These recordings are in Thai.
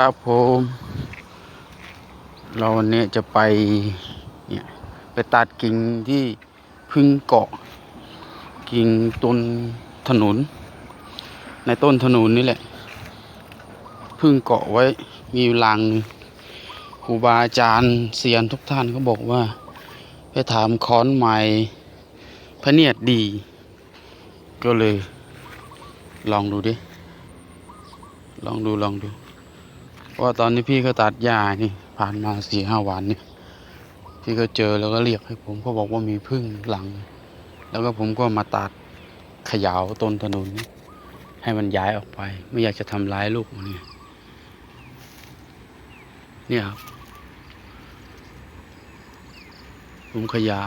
ครับผมเราวันนี้จะไปเนี่ยไปตัดกิ่งที่พึ่งเกาะ กิ่งต้นถนน ในต้นถนนนี่แหละ พึ่งเกาะไว้มีอยู่ลังครูบาอาจารย์เซียนทุกท่านก็บอกว่า ไปถามค้อนใหม่พระเนียดดี ก็เลย ลองดูดิ ลองดูลองดู เพราะว่าตอนนี้พี่ก็ตัดหญ้านี่ ผ่านมาสี่ห้าวันนี่พี่ก็เจอแล้วก็เรียกให้ผมเขาบอกว่ามีพึ่งหลัง แล้วก็ผมก็มาตัดเขยาวต้นถนนนี่ให้มันย้ายออกไป ไม่อยากจะทำร้ายลูกมันไงเนี่ยครับผมขยา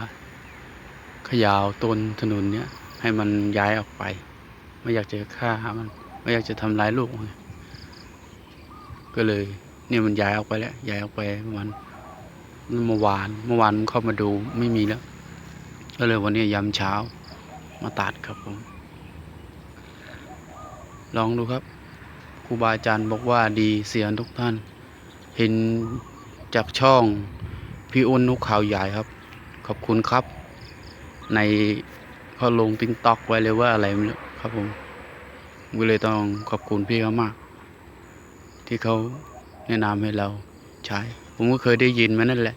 ขยาวต้นถนนเนี่ย ให้มันย้ายออกไป ไม่อยากจะฆ่ามัน ไม่อยากจะทำร้ายลูกมัน ก็เลย เนี่ยมันย้ายออกไปแล้วย้ายออกไปประมาณเมื่อวานเมื่อวานเข้ามาดูไม่มีแล้ว ก็เลยวันนี้ยามเช้ามาตัดครับผม ลองดูครับครูบาอาจารย์บอกว่าดีเสียนทุกท่าน เห็นจากช่องพี่อ้นนุกข่าวใหญ่ครับ ขอบคุณครับ ในเขาลงติ๊กต็อกไว้เลยว่าอะไรไม่รู้ครับผมก็เลยต้องขอบคุณพี่เขามาก ที่เขาแนะนำให้เราใช้ ผมก็เคยได้ยินมานั่นแหละ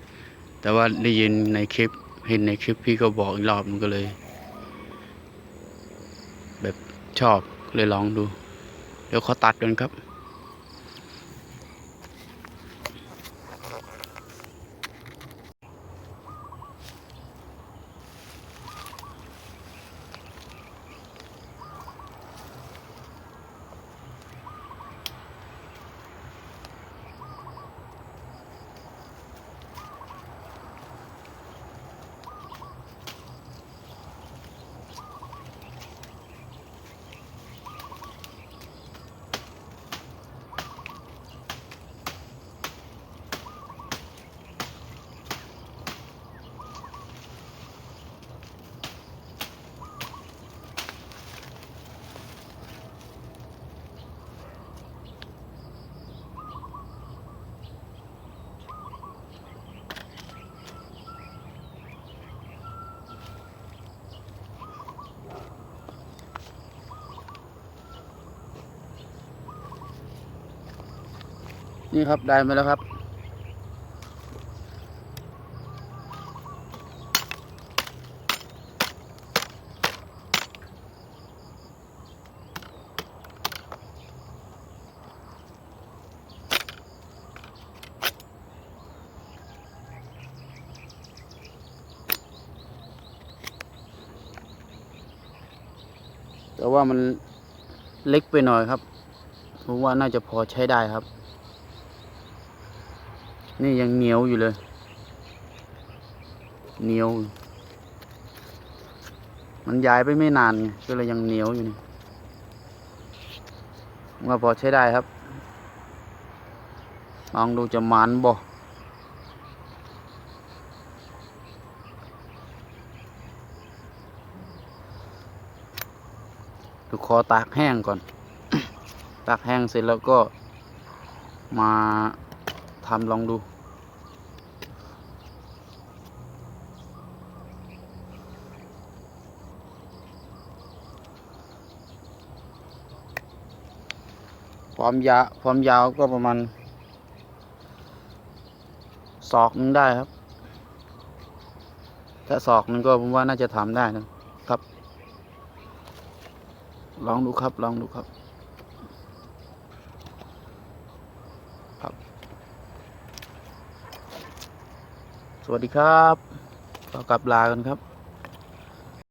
แต่ว่าได้ยินในคลิปเห็นในคลิปพี่ก็บอกอีกรอบมันก็เลย แบบชอบเลยลองดู เดี๋ยวเขาตัดกันครับ นี่ครับได้มาแล้วครับ แต่ว่ามันเล็กไปหน่อยครับผมว่าน่าจะพอใช้ได้ครับ นี่ยังเหนียวอยู่เลย เหนียว มันย้ายไปไม่นานไงก็เลยยังเหนียวอยู่นี่ผมว่าพอใช้ได้ครับ ลองดูจะมันบ่ดูคอตากแห้งก่อน ตากแห้งเสร็จแล้วก็มาทำลองดู ความยาวความยาวก็ประมาณศอกนึงได้ครับ ถ้าศอกนึงก็ผมว่าน่าจะทำได้นะครับ ลองดูครับลองดูครับ ครับ สวัสดีครับก็กลับลากันครับ